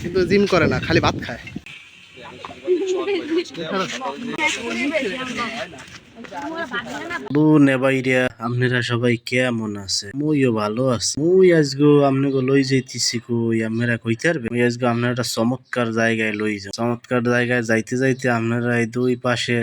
কিন্তু জিম করে না খালি ভাত খায়। আপনারা সবাই কেমন আছে? মুইও ভালো আছি। মুই কইতে লই যাইতে যাইতে দুই পাশে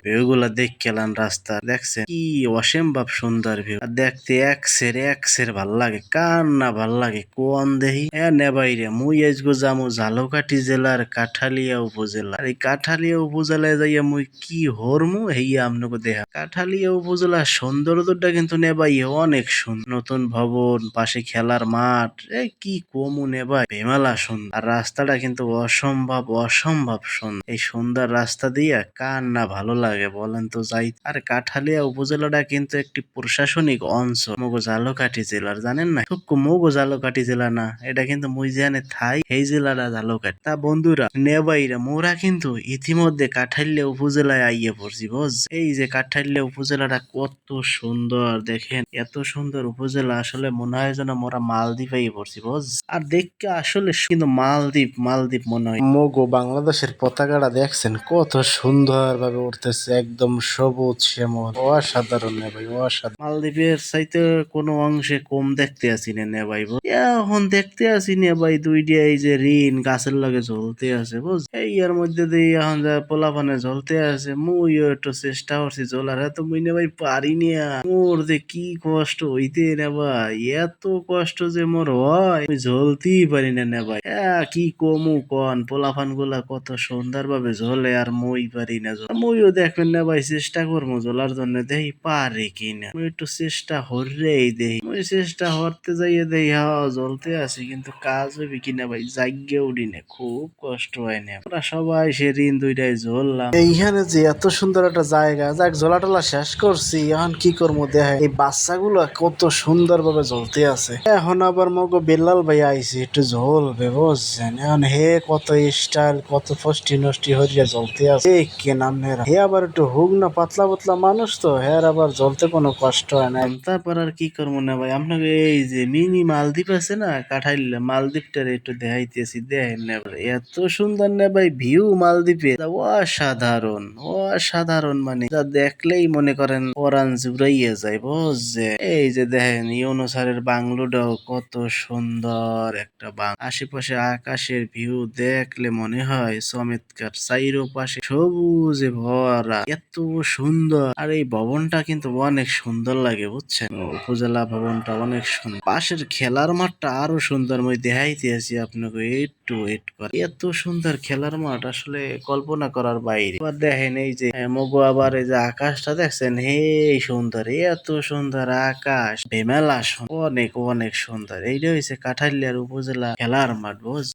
রাস্তা। দেখছেন? কি অসম্ভব সুন্দর ভিউ। আর দেখতে এক সের এক সের ভালো লাগে। কার না ভালো লাগে? কোন দেহি? নেবাইরে মুই আজগো যামু ঝালকাঠি জেলার কাঠালিয়া উপজেলা। এই কাঠালিয়া উপজেলায় যাইয়া মুই কি হরমু, হেইয়া আপনাকে দেখা কাঠালিয়া উপজেলার সৌন্দর্যটা কিন্তু নেবাই অনেক সুন্দর। নতুন ভবন, পাশে খেলার মাঠ, এ কি কমু নেবাই। বেমালা সুন্দর। আর রাস্তাটা কিন্তু অসম্ভব অসম্ভব সুন্দর। এই সুন্দর রাস্তা দিয়ে কার না ভালো লাগে বলেন তো যাই আর কাঠালিয়া উপজেলাটা কিন্তু একটি প্রশাসনিক অঞ্চল, মগো জালকাঠি জেলার, জানেন না? খুব মগো জালকাঠি জেলা না, এটা কিন্তু মুই জানে থাই এই জেলাটা জালকাঠি। তা বন্ধুরা, নেবাইরা, মোরা কিন্তু ইতিমধ্যে কাঠালিয়া উপজেলায় আইয়ে পড়ছি বুঝ এই যে কাঠালিয়া উপজেলাটা কত সুন্দর, দেখেন। এত সুন্দর উপজেলা, আসলে মনে হয় যেন মোরা মালদ্বীপ আইয়ে পড়ছি, বুঝ? আর দেখতে আসলে কিন্তু মালদ্বীপ মালদ্বীপ মনে হয়। মগো বাংলাদেশের পতাকাটা দেখছেন, কত সুন্দর ভাবে উঠতেছে, একদম সবুজ শ্যামল। অসাধারণ নে ভাই অসাধারণ মালদ্বীপের চাইতে কোনো অংশে কম দেখতে আসি না ভাই। এখন দেখতে আসি নে ভাই দুইটা এই যে ঋণ, গাছের লগে ঝলতে আছে, বুঝ? এই এর মধ্যে দিয়ে এখন পোলাপানে ঝলতে আছে, মুইও একটু চেষ্টা করছি ঝোলার এত মুই না ভাই পারি না। মোর যে কি কষ্ট হইতে না ভাই, এত কষ্ট যে মোর হয়, আমি ঝলতেই পারি না না ভাই। কি কমু কন, পোলাপানগুলা কত সুন্দর ভাবে ঝোলে আর মই পারি না। মুইও দেখবেন না ভাই, চেষ্টা করব ঝোলার জন্য দেখি পারে কিনা। মুই একটু চেষ্টা হরেই দেখি মুই চেষ্টা হরতে যাইয়ে দেখি হ্যাঁ জ্বলতে আছি কিন্তু কাজ হইবে কিনা ভাই জাগ্যে উঠি না, খুব কষ্ট হয় না। আমরা সবাই সে ঋণ দুইটাই ঝরলাম এইখানে যে এত সুন্দর একটা জায়গা, যাক ঝোলাটোলা শেষ করছি, এখন কি করব দেখে এই বাচ্চাগুলো কত সুন্দর ভাবে জ্বলতে আছে। এখন আবার মগো বেলাল ভাই আইছে, একটু জ্বলবে বুঝছেন। এখন হে কত স্টাইল কত ফষ্টি নষ্টি হরিয়া জ্বলতে আছে। কে নাম হেরা হে আবার একটু হুক না পাতলা পাতলা মানুষ তো, হের আবার জ্বলতে কোনো কষ্ট হয় না। তারপর আর কি করব না ভাই? আপনাকে এই যে মিনি মালদ্বীপ আছে না কাঠাইলে মালদ্বীপটার একটু দেখাইতেছি, দেখেন না। এত সুন্দর না ভাই ভিউ মালদ্বীপে। অসাধারণ অসাধারণ মানে। যা দেখলেই মনে করেন পরাণ জুড়াইয়া যায়, বুঝছে? এই যে দেখেন ইউনুসারের বাংলোটাও কত সুন্দর একটা বাং আশেপাশে আকাশের ভিউ দেখলে মনে হয় চমৎকার চাইরো পাশে সবুজে ভরা, এত সুন্দর। আর এই ভবনটা কিন্তু অনেক সুন্দর লাগে, বুঝছেন? উপজেলা ভবনটা অনেক সুন্দর। পাশের খেলার মাঠটা আরও সুন্দর, মই দেখাইতে আছি আপনাকে একটু ওয়েট করে। এত সুন্দর খেলার মাঠ, আসলে কল্পনা করার বাইরে। আবার দেখেন এই যে মগো আবার এই যে আকাশটা দেখছেন? হে সুন্দর। এত সুন্দর আকাশ। বেমেলা অনেক অনেক সুন্দর। এইটা হয়েছে কাঠালিয়ার উপজেলা খেলার মাঠ, বুঝ